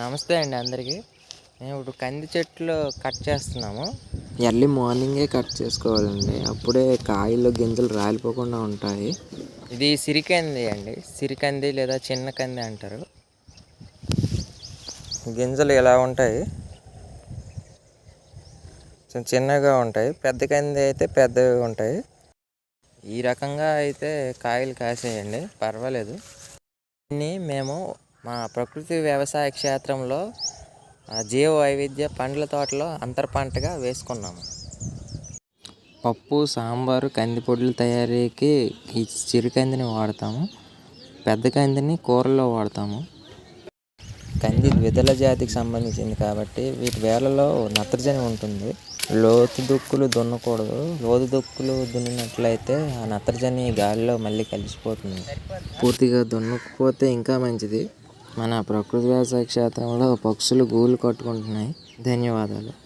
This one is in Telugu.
నమస్తే అండి అందరికీ. మేము ఇప్పుడు కంది చెట్లు కట్ చేస్తున్నాము. ఎర్లీ మార్నింగే కట్ చేసుకోవాలండి. అప్పుడే కాయలు గింజలు రాలిపోకుండా ఉంటాయి. ఇది సిరికంది అండి. సిరికంది లేదా చిన్న కంది అంటారు. గింజలు ఇలా ఉంటాయి. చిన్న చిన్నగా ఉంటాయి. పెద్ద కంది అయితే పెద్దవి ఉంటాయి. ఈ రకంగా అయితే కాయలు కాసేయండి. పర్వాలేదు. దీన్ని మేము మా ప్రకృతి వ్యవసాయ క్షేత్రంలో జీవ వైవిధ్య పండ్ల తోటలో అంతర పంటగా వేసుకున్నాము. పప్పు సాంబారు కంది పొడుల తయారీకి ఈ చిరుకందిని వాడతాము. పెద్ద కందిని కూరల్లో వాడతాము. కంది ద్విదళ జాతికి సంబంధించింది కాబట్టి వీటి వేళ్ళలో నత్రజని ఉంటుంది. లోతు దుక్కులు దున్నకూడదు. లోతు దుక్కులు దున్నినట్లయితే ఆ నత్రజని గాలిలో మళ్ళీ కలిసిపోతుంది. పూర్తిగా దున్నకపోతే ఇంకా మంచిది. మన ప్రకృతి వ్యవసాయ క్షేత్రంలో పక్షులు గూళ్ళు కట్టుకుంటున్నాయి. ధన్యవాదాలు.